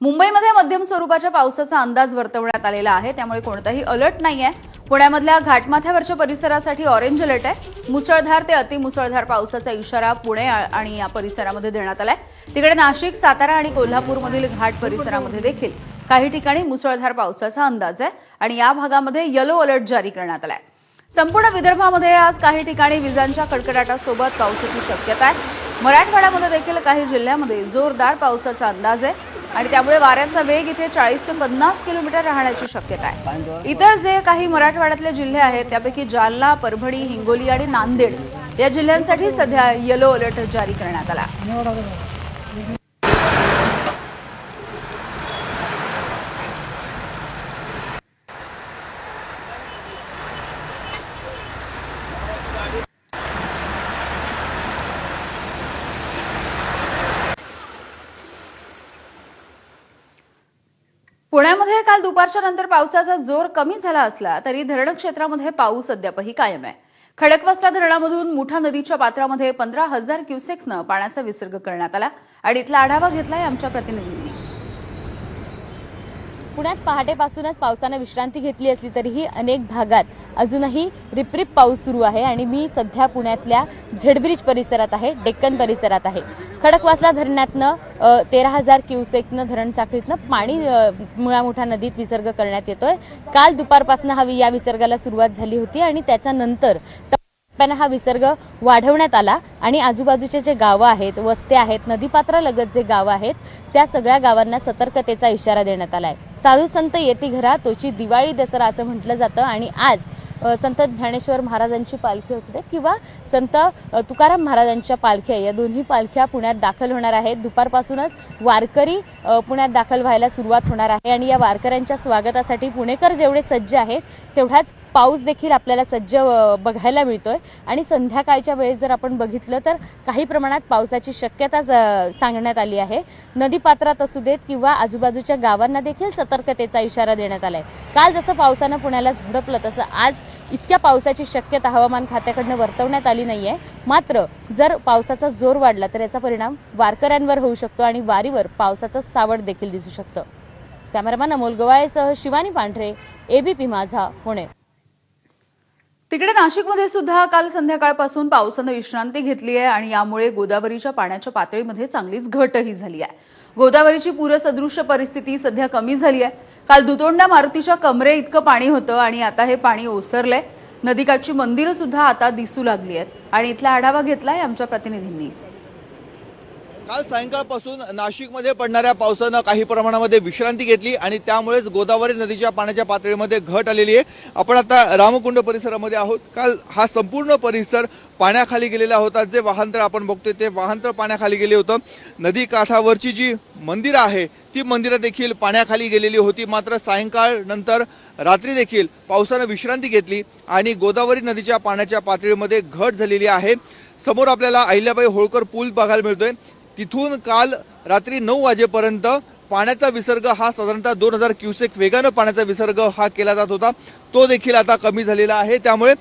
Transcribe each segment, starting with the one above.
मुंबईमध्ये मध्यम स्वरूपाच्या पावसाचा अंदाज वर्तवण्यात आलेला आहे. त्यामुळे कोणताही अलर्ट नाही आहे पुण्यामधल्या घाटमाथ्यावरच्या परिसरासाठी ऑरेंज अलर्ट आहे. मुसळधार ते अतिमुसळधार पावसाचा इशारा पुणे आणि या परिसरामध्ये देण्यात आलाय. तिकडे नाशिक सातारा आणि कोल्हापूरमधील घाट परिसरामध्ये देखील काही ठिकाणी मुसळधार पावसाचा अंदाज आहे आणि या भागामध्ये येलो अलर्ट जारी करण्यात आलाय. संपूर्ण विदर्भामध्ये आज काही ठिकाणी विजांच्या कडकडाटासोबत पावसाची शक्यता आहे. मराठवाड्यामध्ये देखील काही जिल्ह्यामध्ये जोरदार पावसाचा अंदाज आहे आणि त्यामुळे वाऱ्यांचा वेग इथे चाळीस ते पन्नास किलोमीटर राहण्याची शक्यता आहे. इतर जे काही मराठवाड्यातले जिल्हे आहेत त्यापैकी जालना परभणी हिंगोली आणि नांदेड या जिल्ह्यांसाठी सध्या येलो अलर्ट जारी करण्यात आला. पुण्यामध्ये काल दुपारच्या नंतर पावसाचा जोर कमी झाला असला तरी धरण क्षेत्रामध्ये पाऊस अद्यापही कायम आहे. खडकवासला धरणामधून मुठा नदीच्या पात्रामध्ये पंधरा हजार क्युसेक्सनं पाण्याचा विसर्ग करण्यात आला. आणि इथला आढावा घेतलाय आमच्या प्रतिनिधींनी. पुण्यात पहाटेपासूनच पावसानं विश्रांती घेतली असली तरीही अनेक भागात अजूनही रिपरिप पाऊस सुरू आहे आणि मी सध्या पुण्यातल्या झेडब्रिज परिसरात आहे डेक्कन परिसरात आहे. खडकवासला धरणातनं तेरा हजार क्युसेकनं धरण साखळीतनं पाणी अ, मुळा नदीत विसर्ग करण्यात येतोय. काल दुपारपासून हवी या विसर्गाला सुरुवात झाली होती आणि त्याच्यानंतर टप्प्यानं हा विसर्ग वाढवण्यात आला आणि आजूबाजूचे जे गावं आहेत वस्त्या आहेत नदीपात्रालगत जे गावं आहेत त्या सगळ्या गावांना सतर्कतेचा इशारा देण्यात आला आहे साधू संत येते घरा तोची दिवाळी दसरा असं म्हटलं जातं. आणि आज संत ज्ञानेश्वर महाराजांची पालखी असू दे किंवा संत तुकाराम महाराजांच्या पालख्या या दोन्ही पालख्या पुण्यात दाखल होणार आहेत. दुपारपासूनच वारकरी पुण्यात दाखल व्हायला सुरुवात होणार आहे आणि या वारकऱ्यांच्या स्वागतासाठी पुणेकर जेवढे सज्ज आहेत तेवढाच पाऊस देखील आपल्याला सज्ज बघायला मिळतोय. आणि संध्याकाळच्या वेळेस जर आपण बघितलं तर काही प्रमाणात पावसाची शक्यता सांगण्यात आली आहे. नदीपात्रात असू देत किंवा आजूबाजूच्या गावांना देखील सतर्कतेचा इशारा देण्यात आलाय. काल जसं पावसानं पुण्याला झोडपलं तसं आज इतक्या पावसाची शक्यता हवामान खात्याकडनं वर्तवण्यात आली नाहीये. मात्र जर पावसाचा जोर वाढला तर याचा परिणाम वारकऱ्यांवर होऊ शकतो आणि वारीवर पावसाचं सावट देखील दिसू शकतं. कॅमेरामॅन अमोल गवाळेसह शिवानी पांढरे एबीपी माझा पुणे. तिकडे नाशिकमध्ये सुद्धा काल संध्याकाळपासून पावसानं विश्रांती घेतली आहे आणि यामुळे गोदावरीच्या पाण्याच्या पातळीमध्ये चांगलीच घटही झाली आहे. गोदावरीची पूरसदृश्य परिस्थिती सध्या कमी झाली आहे. काल दुतोंडा मारुतीच्या कमरे इतकं पाणी होतं आणि आता हे पाणी ओसरलंय. नदीकाठची मंदिरं सुद्धा आता दिसू लागली आहेत. आणि इथला आढावा घेतलाय आमच्या प्रतिनिधींनी. काल सायंकाळपासून नाशिकमध्ये पडणाऱ्या पावसानं काही प्रमाणामध्ये विश्रांती घेतली आणि त्यामुळेच गोदावरी नदीच्या पाण्याच्या पातळीमध्ये घट आलेली आहे. आपण आता रामकुंड परिसरामध्ये आहोत. काल हा संपूर्ण परिसर पाण्याखाली गेलेला होता. जे वाहनतळ आपण बघतोय ते वाहनतळ पाण्याखाली गेले होतं. नदी काठावरची जी मंदिरं आहे ती मंदिरं देखील पाण्याखाली गेलेली होती. मात्र सायंकाळ नंतर रात्री देखील पावसानं विश्रांती घेतली आणि गोदावरी नदीच्या पाण्याच्या पातळीमध्ये घट झालेली आहे. समोर आपल्याला अहिल्याबाई होळकर पूल बघायला मिळतोय. तिथून काल रात्री नऊ वाजेपर्यंत पाण्याचा विसर्ग हा साधारणतः दोन हजार क्युसेक वेगानं पाण्याचा विसर्ग हा केला जात होता. तो देखील आता कमी झालेला आहे. त्यामुळे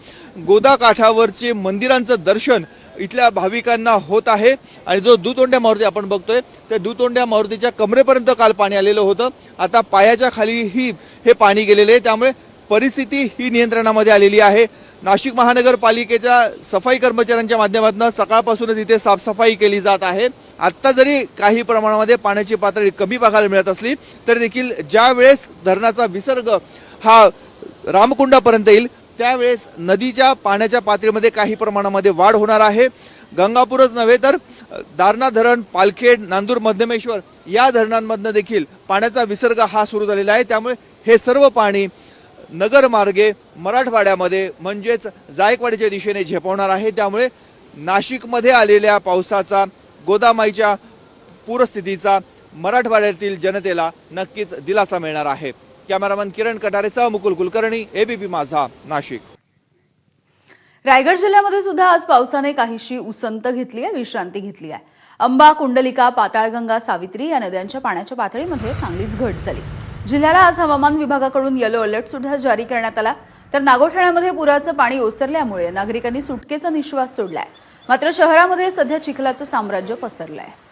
गोदा काठावरचे मंदिरांचं दर्शन इथल्या भाविकांना होत आहे. आणि जो दुतोंड्या मारुती आपण बघतोय त्या दुतोंड्या मारुतीच्या कमरेपर्यंत काल पाणी आलेलं होतं. आता पायाच्या खालीही हे पाणी गेलेलं आहे. त्यामुळे परिस्थिती ही नियंत्रणामध्ये आलेली आहे. नाशिक महानगरपालिकेच्या सफाई कर्मचाऱ्यांच्या माध्यमातून सकाळपासूनच इथे साफसफाई केली जात आहे. आत्ता जरी काही प्रमाणामध्ये पाण्याची पातळी कमी बघायला मिळत असली तरी देखील ज्या वेळेस धरणाचा विसर्ग हा रामकुंडापर्यंत येईल त्यावेळेस नदीच्या पाण्याच्या पातळीमध्ये काही प्रमाणामध्ये वाढ होणार आहे. गंगापूरच नव्हे तर दारणा धरण पालखेड नांदूर मध्यमेश्वर या धरणांमधनं देखील पाण्याचा विसर्ग हा सुरू झालेला आहे. त्यामुळे हे सर्व पाणी नगर मार्गे मराठवाड्यामध्ये म्हणजेच जायकवाडीच्या दिशेने झेपवणार आहे. त्यामुळे नाशिकमध्ये आलेल्या पावसाचा गोदामाईच्या पूरस्थितीचा मराठवाड्यातील जनतेला नक्कीच दिलासा मिळणार आहे. कॅमेरामन किरण कटारेसह मुकुल कुलकर्णी एबीपी माझा नाशिक. रायगड जिल्ह्यामध्ये सुद्धा आज पावसाने काहीशी उसंत घेतली आहे विश्रांती घेतली आहे. अंबा कुंडलिका पाताळगंगा सावित्री या नद्यांच्या पाण्याच्या पातळीमध्ये चांगलीच घट झाली. जिल्ह्याला आज हवामान विभागाकडून येलो अलर्ट सुद्धा जारी करण्यात आला. तर नागोठाण्यामध्ये पुराचं पाणी ओसरल्यामुळे नागरिकांनी सुटकेचा निश्वास सोडलाय. मात्र शहरामध्ये सध्या चिखलाचं साम्राज्य पसरलं आहे